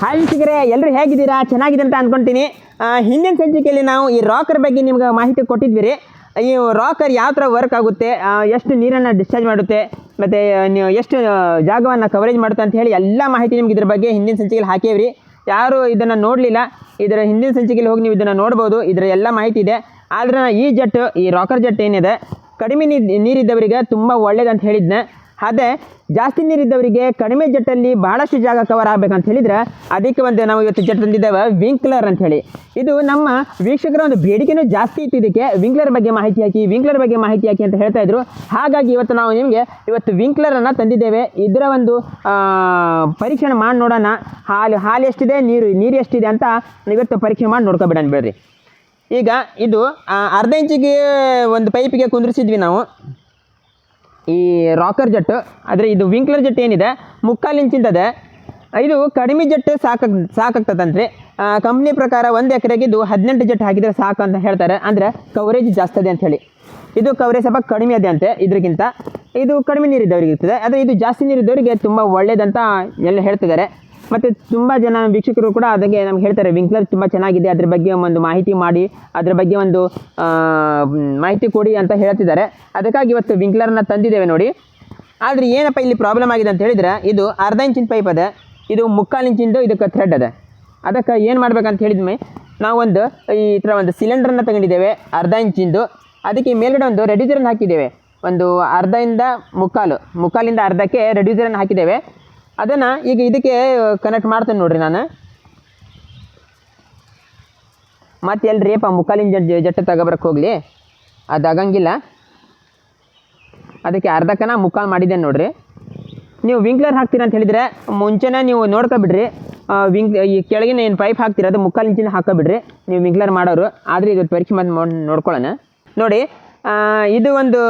Hi ವೀಕ್ಷಕರೇ ಎಲ್ಲರೂ ಹೇಗಿದ್ದೀರಾ? ಚೆನ್ನಾಗಿದೆ ಅಂತ ಅಂದ್ಕೊಂತೀನಿ ಹಿಂದಿನ ಸಂಚಿಕೆಯಲ್ಲಿ ನಾವು ಈ ರಾಕರ್ ಬಗ್ಗೆ ನಿಮ್ಗೆ ಮಾಹಿತಿ ಕೊಟ್ಟಿದ್ವಿ ರೀ ಈ ರಾಕರ್ ಯಾವ ಥರ ವರ್ಕ್ ಆಗುತ್ತೆ ಎಷ್ಟು ನೀರನ್ನು ಡಿಸ್ಚಾರ್ಜ್ ಮಾಡುತ್ತೆ, ಮತ್ತು ನೀವು ಎಷ್ಟು ಜಾಗವನ್ನು ಕವರೇಜ್ ಮಾಡುತ್ತೆ ಅಂತ ಹೇಳಿ ಎಲ್ಲ ಮಾಹಿತಿ ನಿಮ್ಗೆ ಇದ್ರ ಬಗ್ಗೆ ಹಿಂದಿನ ಸಂಚಿಕೆಯಲ್ಲಿ ಹಾಕೇವ್ರಿ. ಯಾರು ಇದನ್ನು ನೋಡಲಿಲ್ಲ, ಇದರ ಹಿಂದಿನ ಸಂಚಿಕೆಯಲ್ಲಿ ಹೋಗಿ ನೀವು ಇದನ್ನು ನೋಡ್ಬೋದು, ಇದರ ಎಲ್ಲ ಮಾಹಿತಿ ಇದೆ. ಆದ್ರೆ ಈ ಜೆಟ್ ಈ ರಾಕರ್ ಜೆಟ್ ಏನಿದೆ, ಕಡಿಮೆ ನೀರು, ನೀರಿದ್ದವರಿಗೆ ತುಂಬ ಒಳ್ಳೇದಂತ ಹೇಳಿದ್ನೆ. ಅದೇ ಜಾಸ್ತಿ ನೀರಿದ್ದವರಿಗೆ ಕಡಿಮೆ ಜೆಟ್ಟಲ್ಲಿ ಬಹಳಷ್ಟು ಜಾಗ ಕವರ್ ಆಗಬೇಕಂತ ಹೇಳಿದ್ರೆ ಅದಕ್ಕೆ ಒಂದು ನಾವು ಇವತ್ತು ಜೆಟ್ ತಂದಿದ್ದೇವೆ ವಿಂಕ್ಲರ್ ಅಂತ ಹೇಳಿ. ಇದು ನಮ್ಮ ವೀಕ್ಷಕರ ಒಂದು ಬೇಡಿಕೆನೂ ಜಾಸ್ತಿ ಇತ್ತು ಇದಕ್ಕೆ. ವಿಂಕ್ಲರ್ ಬಗ್ಗೆ ಮಾಹಿತಿ ಹಾಕಿ ವಿಂಕ್ಲರ್ ಬಗ್ಗೆ ಮಾಹಿತಿ ಹಾಕಿ ಅಂತ ಹೇಳ್ತಾ ಇದ್ರು. ಹಾಗಾಗಿ ಇವತ್ತು ನಾವು ನಿಮಗೆ ಇವತ್ತು ವಿಂಕ್ಲರನ್ನು ತಂದಿದ್ದೇವೆ. ಇದರ ಒಂದು ಪರೀಕ್ಷೆ ಮಾಡಿ ನೋಡೋಣ. ಹಾಲು ಹಾಲು ಎಷ್ಟಿದೆ, ನೀರು ನೀರು ಎಷ್ಟಿದೆ ಅಂತ ಇವತ್ತು ಪರೀಕ್ಷೆ ಮಾಡಿ ನೋಡ್ಕೊಬಿಡೋಣ ಬೇಡ್ರಿ. ಈಗ ಇದು ಅರ್ಧ ಇಂಚಿಗೆ ಒಂದು ಪೈಪಿಗೆ ಕುಂದಿರಿಸಿದ್ವಿ ನಾವು. ಈ ರಾಕರ್ ಜೆಟ್ ಆದರೆ ಇದು ವಿಂಕ್ಲರ್ ಜೆಟ್ ಏನಿದೆ, ಮುಕ್ಕಾಲು ಇಂಚಿಂದದೆ ಇದು ಕಡಿಮೆ ಜೆಟ್ ಸಾಕಾಗ, ಸಾಕಾಗ್ತದಂತ್ರಿ. ಕಂಪ್ನಿ ಪ್ರಕಾರ ಒಂದು ಎಕರೆಗೆ ಇದು ಹದಿನೆಂಟು ಜೆಟ್ ಹಾಕಿದರೆ ಸಾಕು ಅಂತ ಹೇಳ್ತಾರೆ. ಅಂದರೆ ಕವರೇಜ್ ಜಾಸ್ತಿ ಇದೆ ಅಂಥೇಳಿ ಇದು ಕವರೇಜ್ ಸ್ವಲ್ಪ ಕಡಿಮೆ ಇದೆ ಅಂತೆ ಇದಕ್ಕಿಂತ ಇದು ಕಡಿಮೆ ನೀರಿದ್ದವರಿಗೆ ಇರ್ತದೆ ಆದರೆ ಇದು ಜಾಸ್ತಿ ನೀರಿದ್ದವರಿಗೆ ತುಂಬ ಒಳ್ಳೆಯದಂತ ಎಲ್ಲ ಹೇಳ್ತಿದ್ದಾರೆ. ಮತ್ತು ತುಂಬ ಜನ ವೀಕ್ಷಕರು ಕೂಡ ಅದಕ್ಕೆ ನಮ್ಗೆ ಹೇಳ್ತಾರೆ ವಿಂಕ್ಲರ್ ತುಂಬ ಚೆನ್ನಾಗಿದೆ, ಅದ್ರ ಬಗ್ಗೆ ಒಂದು ಮಾಹಿತಿ ಮಾಡಿ, ಅದ್ರ ಬಗ್ಗೆ ಒಂದು ಮಾಹಿತಿ ಕೊಡಿ ಅಂತ ಹೇಳ್ತಿದ್ದಾರೆ. ಅದಕ್ಕಾಗಿ ಇವತ್ತು ವಿಂಕ್ಲರ್ನ ತಂದಿದ್ದೇವೆ ನೋಡಿ. ಆದರೆ ಏನಪ್ಪ ಇಲ್ಲಿ ಪ್ರಾಬ್ಲಮ್ ಆಗಿದೆ ಅಂತ ಹೇಳಿದ್ರೆ, ಇದು ಅರ್ಧ ಇಂಚಿನ ಪೈಪ್ ಅದ, ಇದು ಮುಕ್ಕಾಲು ಇಂಚಿಂದು ಇದಕ್ಕೆ ಥ್ರೆಡ್ ಅದ. ಅದಕ್ಕೆ ಏನು ಮಾಡ್ಬೇಕಂತ ಹೇಳಿದ್ಮೆ, ನಾವೊಂದು ಈ ಥರ ಒಂದು ಸಿಲಿಂಡರ್ನ ತಗೊಂಡಿದ್ದೇವೆ, ಅರ್ಧ ಇಂಚಿಂದು. ಅದಕ್ಕೆ ಮೇಲ್ಗಡೆ ಒಂದು ರೆಡ್ಯೂಸರನ್ನು ಹಾಕಿದ್ದೇವೆ. ಒಂದು ಅರ್ಧದಿಂದ ಮುಕ್ಕಾಲು, ಮುಕ್ಕಾಲಿಂದ ಅರ್ಧಕ್ಕೆ ರೆಡ್ಯೂಸರನ್ನು ಹಾಕಿದ್ದೇವೆ. ಅದನ್ನು ಈಗ ಇದಕ್ಕೆ ಕನೆಕ್ಟ್ ಮಾಡ್ತೇನೆ ನೋಡಿರಿ ನಾನು. ಮತ್ತೆ ಎಲ್ರಿ ಅಪ್ಪ ಮುಕ್ಕಾಲಿನ ಜಟ್ ಜಟ್ಟು ತಗೊಬರಕ್ಕೆ ಹೋಗಲಿ. ಅದು ಆಗಂಗಿಲ್ಲ. ಅದಕ್ಕೆ ಅರ್ಧಕ್ಕನ ಮುಕ್ಕಾಲು ಮಾಡಿದ್ದೇನೆ ನೋಡಿರಿ. ನೀವು ವಿಂಕ್ಲರ್ ಹಾಕ್ತೀರ ಅಂತ ಹೇಳಿದರೆ, ಮುಂಚೆನೇ ನೀವು ನೋಡ್ಕೊಬಿಡ್ರಿ. ವಿಂಕ್, ಈ ಕೆಳಗಿನ ಏನು ಪೈಪ್ ಹಾಕ್ತೀರ, ಅದು ಮುಕ್ಕಾಲು ಇಂಚಿನ ಹಾಕೋಬಿಡ್ರಿ ನೀವು ವಿಂಕ್ಲರ್ ಮಾಡೋರು. ಆದರೆ ಇದು ಪರೀಕ್ಷೆ ಮಾಡಿ ನೋಡ್ಕೊಳ್ಳೋಣ. ನೋಡಿ ಇದು ಒಂದು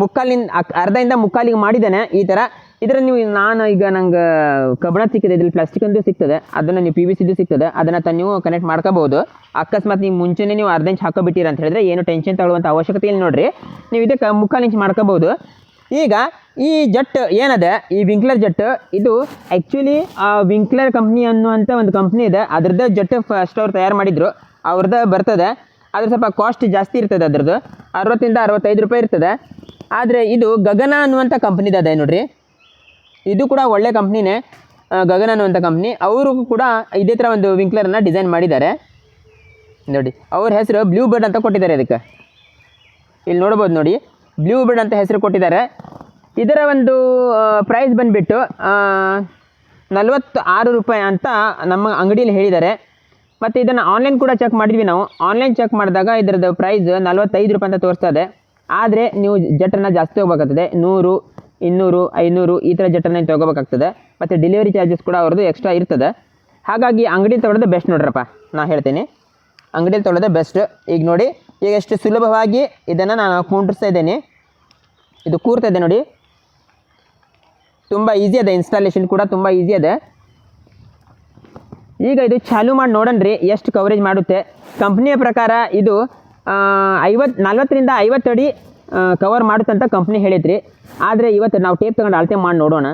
ಮುಕ್ಕಾಲಿನ ಅರ್ಧದಿಂದ ಮುಕ್ಕಾಲಿಗೆ ಮಾಡಿದ್ದೇನೆ ಈ ಥರ ಇದರ ನೀವು ನಾನು ಈಗ ನಂಗೆ ಕಬ್ಬಣ ಸಿಕ್ಕಿದೆ, ಇದ್ರಲ್ಲಿ ಪ್ಲಾಸ್ಟಿಕ್ ಅಂತೂ ಸಿಗ್ತದೆ ಅದನ್ನು ನೀವು ಪಿ ವಿ ಸಿದು ಸಿಗ್ತದೆ ಅದನ್ನು ತ ನೀವು ಕನೆಕ್ಟ್ ಮಾಡ್ಕೋಬೋದು ಅಕಸ್ಮಾತ್ ನೀವು ಮುಂಚೆನೇ ನೀವು ಅರ್ಧ ಇಂಚ್ ಹಾಕೋಬಿಟ್ಟಿರ ಅಂತ ಹೇಳಿದ್ರೆ ಏನು ಟೆನ್ಷನ್ ತಗೊಳ್ಳುವಂಥ ಅವಶ್ಯಕತೆ ಇಲ್ಲ ನೋಡಿರಿ. ನೀವು ಇದಕ್ಕೆ ಮುಕ್ಕಾಲು ಇಂಚ್ ಮಾಡ್ಕೋಬೋದು ಈಗ ಈ ಜಟ್ ಏನದೆ? ಈ ವಿಂಕ್ಲರ್ ಜಟ್, ಇದು ಆ್ಯಕ್ಚುಲಿ ವಿಂಕ್ಲರ್ ಕಂಪ್ನಿ ಅನ್ನುವಂಥ ಒಂದು ಕಂಪ್ನಿ ಇದೆ. ಅದ್ರದ್ದು ಜಟ್ ಫಸ್ಟ್ ಅವ್ರು ತಯಾರು ಮಾಡಿದರು. ಅವ್ರದ್ದೇ ಬರ್ತದೆ. ಅದ್ರ ಸ್ವಲ್ಪ ಕಾಸ್ಟ್ ಜಾಸ್ತಿ ಇರ್ತದೆ ಅದ್ರದ್ದು. ಅರವತ್ತಿಂದ ಅರವತ್ತೈದು ರೂಪಾಯಿ ಇರ್ತದೆ. ಆದರೆ ಇದು ಗಗನ ಅನ್ನುವಂಥ ಕಂಪ್ನಿದು ಅದೇ ನೋಡಿರಿ. ಇದು ಕೂಡ ಒಳ್ಳೆ ಕಂಪ್ನಿನೇ ಗಗನ ಅನ್ನುವಂಥ ಕಂಪ್ನಿ ಅವರು ಕೂಡ ಇದೇ ಥರ ಒಂದು ವಿಂಕ್ಲರನ್ನು ಡಿಸೈನ್ ಮಾಡಿದ್ದಾರೆ. ನೋಡಿ, ಅವ್ರ ಹೆಸರು ಬ್ಲೂ ಬರ್ಡ್ ಅಂತ ಕೊಟ್ಟಿದ್ದಾರೆ ಇದಕ್ಕೆ. ಇಲ್ಲಿ ನೋಡ್ಬೋದು ನೋಡಿ ಬ್ಲೂ ಬರ್ಡ್ ಅಂತ ಹೆಸರು ಕೊಟ್ಟಿದ್ದಾರೆ. ಇದರ ಒಂದು ಪ್ರೈಸ್ ಬಂದುಬಿಟ್ಟು ನಲವತ್ತು ಆರು ರೂಪಾಯಿ ಅಂತ ನಮ್ಮ ಅಂಗಡಿಯಲ್ಲಿ ಹೇಳಿದ್ದಾರೆ. ಮತ್ತು ಇದನ್ನು ಆನ್ಲೈನ್ ಕೂಡ ಚೆಕ್ ಮಾಡಿದ್ವಿ ನಾವು. ಆನ್ಲೈನ್ ಚೆಕ್ ಮಾಡಿದಾಗ ಇದರದ್ದು ಪ್ರೈಸ್ ನಲವತ್ತೈದು ರೂಪಾಯಿ ಅಂತ ತೋರಿಸ್ತದೆ ಆದರೆ ನೀವು ಜಟನ್ನು ಜಾಸ್ತಿ ಹೋಗ್ಬೇಕಾಗ್ತದೆ ನೂರು, ಇನ್ನೂರು, ಐನೂರು ಈ ಥರ ಜಟ್ಟನ್ನು ತೊಗೋಬೇಕಾಗ್ತದೆ. ಮತ್ತು ಡೆಲಿವರಿ ಚಾರ್ಜಸ್ ಕೂಡ ಅವ್ರದ್ದು ಎಕ್ಸ್ಟ್ರಾ ಇರ್ತದೆ. ಹಾಗಾಗಿ ಅಂಗಡಿ ತೊಗೊಳೋದು ಬೆಸ್ಟ್ ನೋಡ್ರಪ್ಪ ನಾನು ಹೇಳ್ತೀನಿ. ಅಂಗಡಿಯಲ್ಲಿ ತೊಗೊಳೋದು ಬೆಸ್ಟ್ ಈಗ ನೋಡಿ, ಈಗ ಎಷ್ಟು ಸುಲಭವಾಗಿ ಇದನ್ನು ನಾನು ಕುಂಡ್ರಿಸ್ತಾ ಇದ್ದೇನೆ. ಇದು ಕೂರ್ತಾ ಇದೆ ನೋಡಿ. ತುಂಬ ಈಸಿ ಅದೆ ಇನ್ಸ್ಟಾಲೇಷನ್ ಕೂಡ ತುಂಬ ಈಸಿ ಅದ. ಈಗ ಇದು ಚಾಲು ಮಾಡಿ ನೋಡೋಣ್ರಿ ಎಷ್ಟು ಕವರೇಜ್ ಮಾಡುತ್ತೆ. ಕಂಪ್ನಿಯ ಪ್ರಕಾರ ಇದು ಐವತ್ತು ನಲ್ವತ್ತರಿಂದ ಐವತ್ತು ಅಡಿ ಕವರ್ ಮಾಡುತ್ತೆ ಅಂತ ಕಂಪ್ನಿ ಹೇಳಿದ್ರಿ. ಆದರೆ ಇವತ್ತು ನಾವು ಟೇಪ್ ತಗೊಂಡು ಅಳತೆ ಮಾಡಿ ನೋಡೋಣ.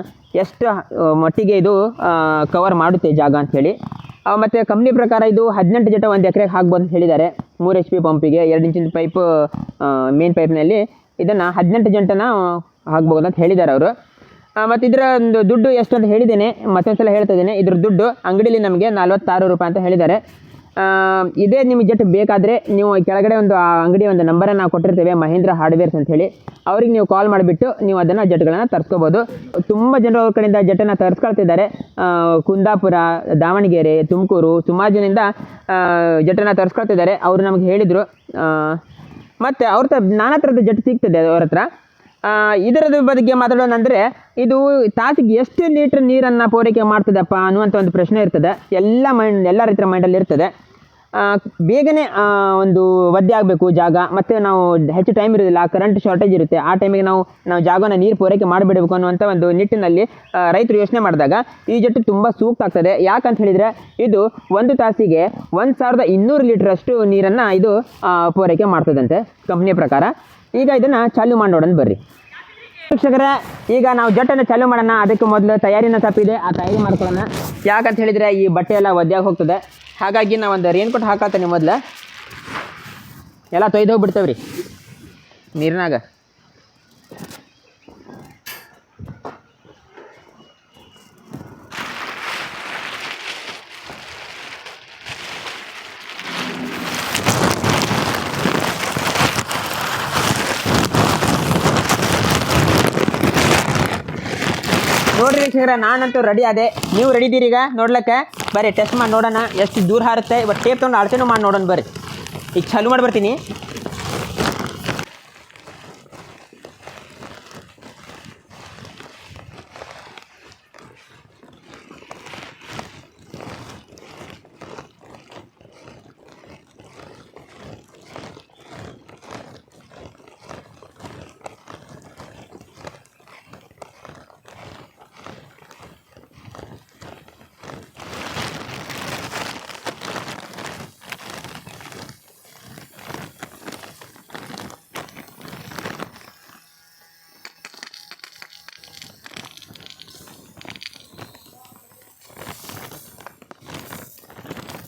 ಎಷ್ಟು ಮಟ್ಟಿಗೆ ಇದು ಕವರ್ ಮಾಡುತ್ತೆ ಜಾಗ ಅಂಥೇಳಿ ಮತ್ತು ಕಂಪ್ನಿ ಪ್ರಕಾರ ಇದು ಹದಿನೆಂಟು ಜಟ ಒಂದು ಎಕರೆಗೆ ಹಾಕ್ಬೋದು ಅಂತ ಹೇಳಿದ್ದಾರೆ. ಮೂರು ಎಚ್ ಪಿ ಪಂಪಿಗೆ ಎರಡು ಇಂಚಿನ ಪೈಪ್ ಮೇನ್ ಪೈಪ್ನಲ್ಲಿ ಇದನ್ನು ಹದಿನೆಂಟು ಜಂಟನ ಹಾಕ್ಬೋದು ಅಂತ ಹೇಳಿದ್ದಾರೆ ಅವರು. ಮತ್ತು ಇದರ ಒಂದು ದುಡ್ಡು ಎಷ್ಟು ಅಂತ ಹೇಳಿದ್ದೇನೆ ಮತ್ತೊಂದು ಸಲ ಹೇಳ್ತಾ ಇದ್ದೇನೆ. ಇದ್ರ ದುಡ್ಡು ಅಂಗಡಿಯಲ್ಲಿ ನಮಗೆ ನಲ್ವತ್ತಾರು ರೂಪಾಯಿ ಅಂತ ಹೇಳಿದ್ದಾರೆ. ಇದೇ ನಿಮಗೆ ಜಟ್ ಬೇಕಾದರೆ ನೀವು ಕೆಳಗಡೆ ಒಂದು, ಆ ಅಂಗಡಿ ಒಂದು ನಂಬರನ್ನು ನಾವು ಕೊಟ್ಟಿರ್ತೇವೆ, ಮಹೇಂದ್ರ ಹಾರ್ಡ್ವೇರ್ಸ್ ಹೇಳಿ. ಅವ್ರಿಗೆ ನೀವು ಕಾಲ್ ಮಾಡಿಬಿಟ್ಟು ನೀವು ಅದನ್ನು ಜಟ್ಗಳನ್ನು ತರಿಸ್ಕೋಬೋದು. ತುಂಬ ಜನರು ಅವ್ರ ಕಡೆಯಿಂದ ಜಟ್ಟನ್ನು ತರಿಸ್ಕೊಳ್ತಿದ್ದಾರೆ. ಕುಂದಾಪುರ, ದಾವಣಗೆರೆ, ತುಮಕೂರು ಸುಮಾರು ಜನದಿಂದ ಜಟ್ಟನ್ನು ತರಿಸ್ಕೊಳ್ತಿದ್ದಾರೆ. ಅವರು ನಮಗೆ ಹೇಳಿದರು. ಮತ್ತು ಅವ್ರ ನಾನಾ ಥರದ ಜಟ್ ಸಿಗ್ತದೆ ಅವ್ರ ಹತ್ರ. ಇದರದ ಬಗ್ಗೆ ಮಾತಾಡೋಣ ಅಂದರೆ ಇದು ತಾಸಿಗೆ ಎಷ್ಟು ಲೀಟ್ರ್ ನೀರನ್ನು ಪೂರೈಕೆ ಮಾಡ್ತದಪ್ಪ ಅನ್ನುವಂಥ ಒಂದು ಪ್ರಶ್ನೆ ಇರ್ತದೆ. ಎಲ್ಲ ಮೈಂಡ್ ಎಲ್ಲ ರೈತರ ಮೈಂಡಲ್ಲಿ ಇರ್ತದೆ. ಬೇಗನೆ ಒಂದು ಒದ್ದೆ ಆಗಬೇಕು ಜಾಗ. ಮತ್ತು ನಾವು ಹೆಚ್ಚು ಟೈಮ್ ಇರೋದಿಲ್ಲ ಕರೆಂಟ್ ಶಾರ್ಟೇಜ್ ಇರುತ್ತೆ. ಆ ಟೈಮಿಗೆ ನಾವು ನಾವು ಜಾಗನ ನೀರು ಪೂರೈಕೆ ಮಾಡಿಬಿಡಬೇಕು ಅನ್ನುವಂಥ ಒಂದು ನಿಟ್ಟಿನಲ್ಲಿ ರೈತರು ಯೋಚನೆ ಮಾಡಿದಾಗ ಈ ಜಟ್ಟು ತುಂಬ ಸೂಕ್ತ ಆಗ್ತದೆ. ಯಾಕಂತ ಹೇಳಿದರೆ ಇದು ಒಂದು ತಾಸಿಗೆ ಒಂದು ಸಾವಿರದ ಇನ್ನೂರು ಲೀಟ್ರಷ್ಟು ನೀರನ್ನು ಇದು ಪೂರೈಕೆ ಮಾಡ್ತದಂತೆ. ಕಂಪ್ನಿಯ ಪ್ರಕಾರ. ಈಗ ಇದನ್ನು ಚಾಲು ಮಾಡಿ ನೋಡೋಣ ಬರ್ರಿ. ವೀಕ್ಷಕರೇ, ಈಗ ನಾವು ಜಟ್ಟನ್ನು ಚಾಲು ಮಾಡೋಣ. ಅದಕ್ಕೆ ಮೊದಲು ತಯಾರಿನ ತಪ್ಪಿದೆ ಆ ತಯಾರಿ ಮಾಡ್ಕೊಳ್ಳೋಣ. ಯಾಕಂತ ಹೇಳಿದರೆ ಈ ಬಟ್ಟೆ ಎಲ್ಲ ಒದ್ದೆಯಾಗಿ ಹೋಗ್ತದೆ. ಹಾಗಾಗಿ ನಾವು ಒಂದು ರೇನ್ ಕೋಟ್ ಹಾಕತ್ತೀನಿ ಮೊದಲು. ಎಲ್ಲ ತೊಯ್ದು ಹೋಗ್ಬಿಡ್ತೇವೆ ರೀ ನೀರಿನಾಗ. ನೋಡ್ರಿ ವೀಕ್ಷಕರ, ನಾನಂತೂ ರೆಡಿ ಅದೇ ನೀವು ರೆಡಿ ಇದ್ದೀರಿ ಈಗ? ನೋಡ್ಲಕ್ಕೆ? ಬರ್ರಿ ಟೆಸ್ಟ್ ಮಾಡಿ ನೋಡೋಣ. ಎಷ್ಟು ದೂರ ಹಾರುತ್ತೆ? ಇವತ್ತು ಟೇಪ್ ತೊಗೊಂಡು ಅಳತೆನೂ ಮಾಡಿ ನೋಡೋಣ ಬರ್ರಿ. ಈಗ ಚಾಲು ಮಾಡಿ ಬರ್ತೀನಿ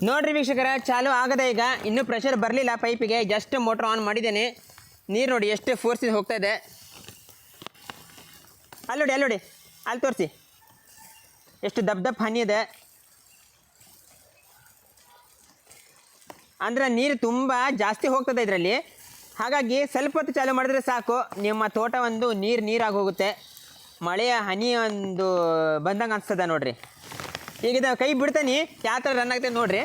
ನೋಡ್ರಿ ವೀಕ್ಷಕರ, ಚಾಲು ಆಗದೆ ಈಗ. ಇನ್ನೂ ಪ್ರೆಷರ್ ಬರಲಿಲ್ಲ ಪೈಪಿಗೆ. ಜಸ್ಟ್ ಮೋಟ್ರ್ ಆನ್ ಮಾಡಿದ್ದೇನೆ. ನೀರು ನೋಡಿ ಎಷ್ಟು ಫೋರ್ಸಿಂದ ಹೋಗ್ತಾ ಇದೆ. ಅಲ್ಲೋಡಿ ಅಲ್ಲೋಡಿ ಅಲ್ಲಿ ತೋರಿಸಿ. ಎಷ್ಟು ದಬ್ ದಪ್ಪ ಹನಿ ಇದೆ. ಅಂದರೆ ನೀರು ತುಂಬ ಜಾಸ್ತಿ ಹೋಗ್ತದೆ ಇದರಲ್ಲಿ. ಹಾಗಾಗಿ ಸ್ವಲ್ಪ ಹೊತ್ತು ಚಾಲು ಮಾಡಿದ್ರೆ ಸಾಕು. ನಿಮ್ಮ ತೋಟ ಒಂದು ನೀರು ನೀರಾಗಿ ಹೋಗುತ್ತೆ. ಮಳೆಯ ಹನಿ ಒಂದು ಬಂದಂಗೆ ಅನಿಸ್ತದೆ ನೋಡ್ರಿ. ಈಗ ಇದು ಕೈ ಬಿಡ್ತಾನೆ. ಯಾವ ಥರ ರನ್ ಆಗ್ತದೆ ನೋಡ್ರಿ.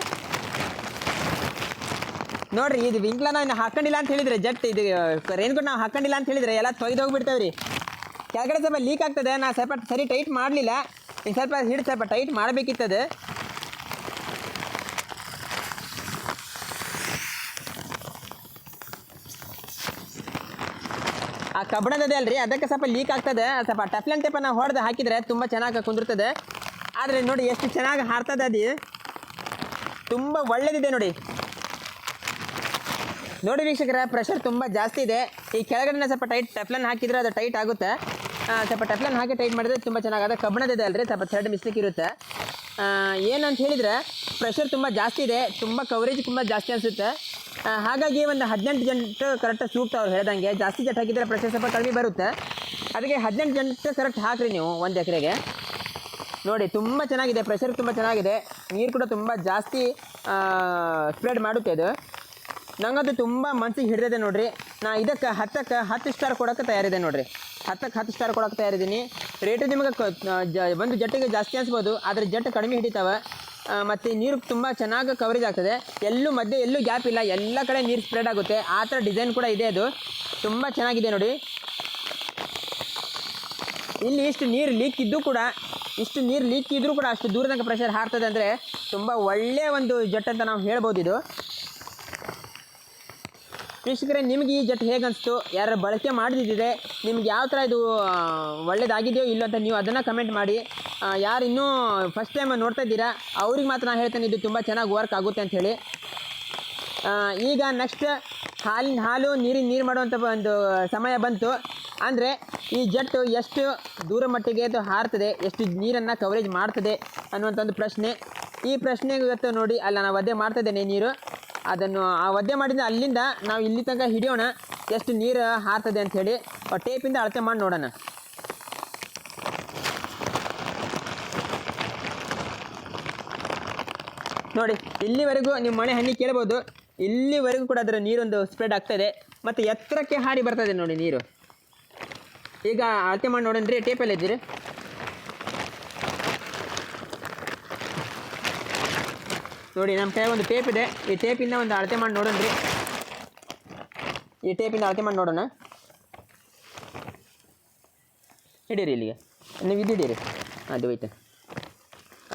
ನೋಡ್ರಿ, ಇದು ವಿಂಕ್ಲ ನಾವು ಹಾಕೊಂಡಿಲ್ಲ ಅಂತ ಹೇಳಿದ್ರೆ ಜಟ್, ಇದು ರೇನ್ಕೋಟ್ ನಾವು ಹಾಕೊಂಡಿಲ್ಲ ಅಂತ ಹೇಳಿದ್ರೆ ಎಲ್ಲ ತೊಯ್ದು ಹೋಗ್ಬಿಡ್ತೇವೆ ರೀ ಕೆಳಗಡೆ ಸ್ವಲ್ಪ ಲೀಕ್ ಆಗ್ತದೆ, ನಾ ಸ್ವಲ್ಪ ಸರಿ ಟೈಟ್ ಮಾಡಲಿಲ್ಲ. ಈಗ ಸ್ವಲ್ಪ ಹಿಡಿದು ಸ್ವಲ್ಪ ಟೈಟ್ ಮಾಡಬೇಕಿತ್ತದು. ಆ ಕಬ್ಬಣದ ಅಲ್ರಿ, ಅದಕ್ಕೆ ಸ್ವಲ್ಪ ಲೀಕ್ ಆಗ್ತದೆ. ಸ್ವಲ್ಪ ಟಫ್ಲನ್ ಟೇಪನ್ನು ಹೊಡೆದು ಹಾಕಿದರೆ ತುಂಬ ಚೆನ್ನಾಗಿ ಕುಂದಿರ್ತದೆ. ಆದರೆ ನೋಡಿ ಎಷ್ಟು ಚೆನ್ನಾಗಿ ಹಾರ್ತದೆ ಅದು. ತುಂಬ ಒಳ್ಳೇದಿದೆ ನೋಡಿ. ನೋಡಿ ವೀಕ್ಷಕರ ಪ್ರೆಷರ್ ತುಂಬ ಜಾಸ್ತಿ ಇದೆ. ಈ ಕೆಳಗಡೆ ಸ್ವಲ್ಪ ಟೈಟ್ ಟೆಫ್ಲನ್ ಹಾಕಿದರೆ ಅದು ಟೈಟ್ ಆಗುತ್ತೆ. ಸ್ವಲ್ಪ ಟೆಫ್ಲನ್ ಹಾಕಿ ಟೈಟ್ ಮಾಡಿದ್ರೆ ತುಂಬ ಚೆನ್ನಾಗಿದೆ ಕಬ್ಬಣದಿದೆ ಅಲ್ರಿ, ಸ್ವಲ್ಪ ಥರ್ಡ್ ಮಿಸ್ಟೇಕ್ ಇರುತ್ತೆ. ಏನಂತ ಹೇಳಿದರೆ ಪ್ರೆಷರ್ ತುಂಬ ಜಾಸ್ತಿ ಇದೆ. ತುಂಬ ಕವರೇಜ್ ತುಂಬ ಜಾಸ್ತಿ ಅನಿಸುತ್ತೆ. ಹಾಗಾಗಿ ಒಂದು ಹದಿನೆಂಟು ಜಂಟು ಕರೆಕ್ಟ್ ಸೂಕ್ತ ಅವ್ರು ಹೇಳ್ದಂಗೆ. ಜಾಸ್ತಿ ಜಟ್ ಹಾಕಿದರೆ ಪ್ರೆಷರ್ ಸ್ವಲ್ಪ ಕಡಿಮೆ ಬರುತ್ತೆ. ಅದಕ್ಕೆ ಹದಿನೆಂಟು ಜಂಟು ಕರೆಕ್ಟ್ ಹಾಕ್ರಿ ನೀವು ಒಂದು ಎಕರೆಗೆ. ನೋಡಿ, ತುಂಬ ಚೆನ್ನಾಗಿದೆ ಪ್ರೆಷರ್ ತುಂಬ ಚೆನ್ನಾಗಿದೆ. ನೀರು ಕೂಡ ತುಂಬ ಜಾಸ್ತಿ ಸ್ಪ್ರೆಡ್ ಮಾಡುತ್ತೆ ಅದು ನಂಗಂತೂ ತುಂಬ ಮನ್ಸಿಗೆ ಹಿಡಿದಿದೆ ನೋಡ್ರಿ. ನಾ ಇದಕ್ಕೆ ಹತ್ತಕ್ಕೆ ಹತ್ತು ಸ್ಟಾರ್ ಕೊಡೋಕ್ಕೆ ತಯಾರಿದೆ ನೋಡಿರಿ. ಹತ್ತಕ್ಕೆ ಹತ್ತು ಸ್ಟಾರ್ ಕೊಡೋಕ್ಕೆ ತಯಾರಿದ್ದೀನಿ. ರೇಟು ನಿಮಗೆ ಒಂದು ಜಟ್ಟಿಗೆ ಜಾಸ್ತಿ ಅನ್ಸ್ಬೋದು, ಆದರೆ ಜಟ್ಟು ಕಡಿಮೆ ಹಿಡಿತಾವೆ. ಮತ್ತು ನೀರು ತುಂಬ ಚೆನ್ನಾಗಿ ಕವರೇಜ್ ಆಗ್ತದೆ. ಎಲ್ಲೂ ಮಧ್ಯೆ ಎಲ್ಲೂ ಗ್ಯಾಪ್ ಇಲ್ಲ, ಎಲ್ಲ ಕಡೆ ನೀರು ಸ್ಪ್ರೆಡ್ ಆಗುತ್ತೆ. ಆ ಥರ ಡಿಸೈನ್ ಕೂಡ ಇದೆ ಅದು. ತುಂಬ ಚೆನ್ನಾಗಿದೆ ನೋಡಿ. ಇಲ್ಲಿ ಇಷ್ಟು ನೀರು ಲೀಕ್ ಇದ್ದು ಕೂಡ ಇಷ್ಟು ನೀರು ಲೀಕ್ ಇದ್ದರೂ ಕೂಡ ಅಷ್ಟು ದೂರದಾಗ ಪ್ರೆಷರ್ ಹಾರ್ತದೆ ಅಂದರೆ ತುಂಬ ಒಳ್ಳೆಯ ಒಂದು ಜಟ್ ಅಂತ ನಾವು ಹೇಳ್ಬೋದು ಇದು. ವೀಕ್ಷಕರೇ ನಿಮಗೆ ಈ ಜಟ್ ಹೇಗೆ ಅನಿಸ್ತು ಯಾರು ಬಳಕೆ ಮಾಡಿದಿದೆ ನಿಮ್ಗೆ ಯಾವ ಥರ ಇದು ಒಳ್ಳೇದಾಗಿದೆಯೋ ಇಲ್ಲೋ ಅಂತ ನೀವು ಅದನ್ನು ಕಮೆಂಟ್ ಮಾಡಿ. ಯಾರು ಇನ್ನೂ ಫಸ್ಟ್ ಟೈಮ್ ನೋಡ್ತಾ ಇದ್ದೀರಾ, ಅವ್ರಿಗೆ ಮಾತ್ರ ನಾನು ಹೇಳ್ತೇನೆ, ಇದು ತುಂಬ ಚೆನ್ನಾಗಿ ವರ್ಕ್ ಆಗುತ್ತೆ ಅಂಥೇಳಿ ಈಗ ನೆಕ್ಸ್ಟ್ ಹಾಲಿನ ಹಾಲು, ನೀರಿನ ನೀರು ಮಾಡುವಂಥ ಒಂದು ಸಮಯ ಬಂತು. ಅಂದರೆ ಈ ಜೆಟ್ಟು ಎಷ್ಟು ದೂರ ಮಟ್ಟಿಗೆ ಅದು ಹಾರ್ತದೆ, ಎಷ್ಟು ನೀರನ್ನು ಕವರೇಜ್ ಮಾಡ್ತದೆ ಅನ್ನುವಂಥ ಒಂದು ಪ್ರಶ್ನೆ. ಈ ಪ್ರಶ್ನೆಗೆ ಇವತ್ತು ನೋಡಿ, ಅಲ್ಲ ನಾವು ಒದ್ದೆ ಮಾಡ್ತಾ ಇದ್ದೇನೆ ನೀರು. ಅದನ್ನು ಆ ಒದ್ದೆ ಮಾಡಿದ ಅಲ್ಲಿಂದ ನಾವು ಇಲ್ಲಿ ತನಕ ಹಿಡಿಯೋಣ, ಎಷ್ಟು ನೀರು ಹಾರ್ತದೆ ಅಂಥೇಳಿ ಟೇಪಿಂದ ಅಳತೆ ಮಾಡಿ ನೋಡೋಣ. ನೋಡಿ, ಇಲ್ಲಿವರೆಗೂ ನಿಮ್ಮ ಮನೆ ಹಣ್ಣಿ ಕೇಳ್ಬೋದು. ಇಲ್ಲಿವರೆಗೂ ಕೂಡ ಅದರ ನೀರೊಂದು ಸ್ಪ್ರೆಡ್ ಆಗ್ತದೆ. ಮತ್ತು ಎತ್ತರಕ್ಕೆ ಹಾರಿ ಬರ್ತದೆ ನೋಡಿ ನೀರು. ಈಗ ಅಳತೆ ಮಾಡಿ ನೋಡೋಣ್ರಿ ಟೇಪಲ್ಲಿ ಇದ್ದೀರಿ. ನೋಡಿ ನಮ್ಮ ಕೈ ಒಂದು ಟೇಪ್ ಇದೆ. ಈ ಟೇಪಿಂದ ಒಂದು ಅಳತೆ ಮಾಡಿ ನೋಡೋಣ್ರಿ ಈ ಟೇಪಿಂದ ಅಳತೆ ಮಾಡಿ ನೋಡೋಣ. ಹಿಡೀರಿ ಇಲ್ಲಿಗೆ. ನೀವು ಇದು ಹಿಡೀರಿ ಅದು ಹೋಯ್ತು.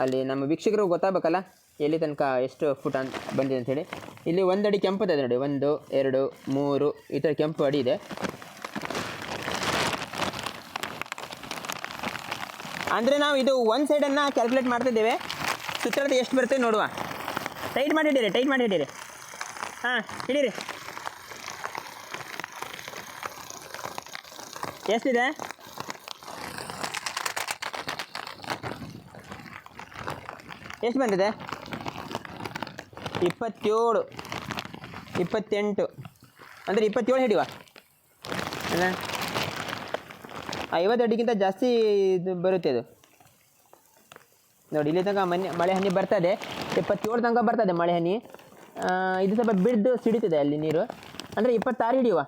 ಅಲ್ಲಿ ನಮ್ಮ ವೀಕ್ಷಕರು ಗೊತ್ತಾಗಬೇಕಲ್ಲ, ಎಲ್ಲಿ ತನಕ ಎಷ್ಟು ಫುಟ್ ಅಂತ ಬಂದಿದೆ ಅಂಥೇಳಿ ಇಲ್ಲಿ ಒಂದು ಅಡಿ ಕೆಂಪು ಇದೆ ನೋಡಿ. ಒಂದು, ಎರಡು, ಮೂರು, ಈ ಥರ ಕೆಂಪು ಅಡಿ ಇದೆ. ಅಂದರೆ ನಾವು ಇದು ಒಂದು ಸೈಡನ್ನು ಕ್ಯಾಲ್ಕುಲೇಟ್ ಮಾಡ್ತಿದ್ದೇವೆ. ಸುತ್ತಳತೆ ಎಷ್ಟು ಬರುತ್ತೆ ನೋಡುವ. ಟೈಟ್ ಮಾಡಿಡಿರಿ ಟೈಟ್ ಮಾಡಿಡಿರಿ ಹಾಂ, ಹಿಡೀರಿ. ಎಷ್ಟಿದೆ? ಎಷ್ಟು ಬಂದಿದೆ? ಇಪ್ಪತ್ತೇಳು. ಇಪ್ಪತ್ತೆಂಟು. ಅಂದರೆ ಇಪ್ಪತ್ತೇಳು ಹಿಡಿಯುವ. ಅಲ್ಲ? ಐವತ್ತು ಅಡಿಗಿಂತ ಜಾಸ್ತಿ ಇದು ಬರುತ್ತೆ ಅದು. ನೋಡಿ, ಇಲ್ಲಿ ತನಕ ಮನೆ, ಮಳೆ ಹನಿ ಬರ್ತದೆ ಇಪ್ಪತ್ತೇಳು ತನಕ ಬರ್ತದೆ ಮಳೆ ಹನಿ. ಇದು ಸ್ವಲ್ಪ ಬಿಡ್ದು ಸಿಡಿತದೆ ಅಲ್ಲಿ ನೀರು. ಅಂದರೆ ಇಪ್ಪತ್ತಾರು ಹಿಡಿಯುವ.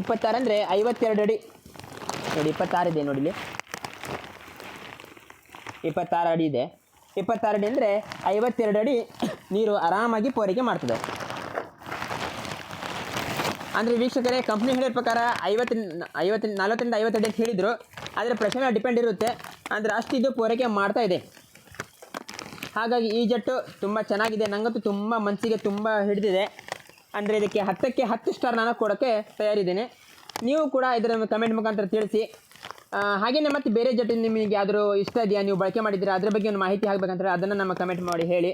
ಇಪ್ಪತ್ತಾರು ಅಂದರೆ ಐವತ್ತೆರಡು ಅಡಿ. ನೋಡಿ, ಇಪ್ಪತ್ತಾರು ಇದೆ ನೋಡಿ ಇಲ್ಲಿ. ಇಪ್ಪತ್ತಾರು ಅಡಿ ಇದೆ. ಇಪ್ಪತ್ತಾರು ಅಡಿ ಅಂದರೆ ಐವತ್ತೆರಡು ಅಡಿ ನೀರು ಆರಾಮಾಗಿ ಪೂರೈಕೆ ಮಾಡ್ತದೆ. ಅಂದರೆ ವೀಕ್ಷಕರೇ ಕಂಪ್ನಿ ಹೇಳಿದ ಪ್ರಕಾರ ಐವತ್ತು ಐವತ್ತು ನಲವತ್ತರಿಂದ ಐವತ್ತು ಅಡಿ ಅಂತ ಹೇಳಿದರು. ಆದರೆ ಪ್ರಶ್ನೆ ಡಿಪೆಂಡ್ ಇರುತ್ತೆ. ಅಂದರೆ ಅಷ್ಟು ಇದು ಪೂರೈಕೆ ಮಾಡ್ತಾ ಇದೆ. ಹಾಗಾಗಿ ಈ ಜಟ್ಟು ತುಂಬ ಚೆನ್ನಾಗಿದೆ. ನನಗಂತೂ ತುಂಬ ಮನಸ್ಸಿಗೆ ತುಂಬ ಹಿಡಿದಿದೆ. ಅಂದರೆ ಇದಕ್ಕೆ ಹತ್ತಕ್ಕೆ ಹತ್ತು ಸ್ಟಾರ್ ನಾನು ಕೊಡೋಕ್ಕೆ ತಯಾರಿದ್ದೇನೆ. ನೀವು ಕೂಡ ಇದರ ಕಮೆಂಟ್ ಮುಖಾಂತರ ತಿಳಿಸಿ. ಹಾಗೆಯೇ ಮತ್ತು ಬೇರೆ ಜಟ್ಟು ನಿಮಗೆ ಯಾವ್ದಾದ್ರು ಇಷ್ಟ ಇದೆಯಾ? ನೀವು ಬಳಕೆ ಮಾಡಿದ್ದೀರಾ? ಅದರ ಬಗ್ಗೆ ಒಂದು ಮಾಹಿತಿ ಆಗಬೇಕಂತಾರೆ ಅದನ್ನು ನಮ್ಮ ಕಮೆಂಟ್ ಮಾಡಿ ಹೇಳಿ.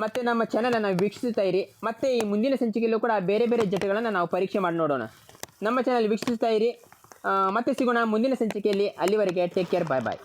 ಮತ್ತು ನಮ್ಮ ಚಾನಲನ್ನು ವೀಕ್ಷಿಸ್ತಾ ಇರಿ. ಮತ್ತು ಈ ಮುಂದಿನ ಸಂಚಿಕೆಯಲ್ಲೂ ಕೂಡ ಬೇರೆ ಬೇರೆ ಜಟಗಳನ್ನು ನಾವು ಪರೀಕ್ಷೆ ಮಾಡಿ ನೋಡೋಣ. ನಮ್ಮ ಚಾನಲ್ ವೀಕ್ಷಿಸ್ತಾ ಇರಿ. ಮತ್ತೆ ಸಿಗೋಣ ಮುಂದಿನ ಸಂಚಿಕೆಯಲ್ಲಿ. ಅಲ್ಲಿವರೆಗೆ ಟೇಕ್ ಕೇರ್ ಬಾಯ್ ಬಾಯ್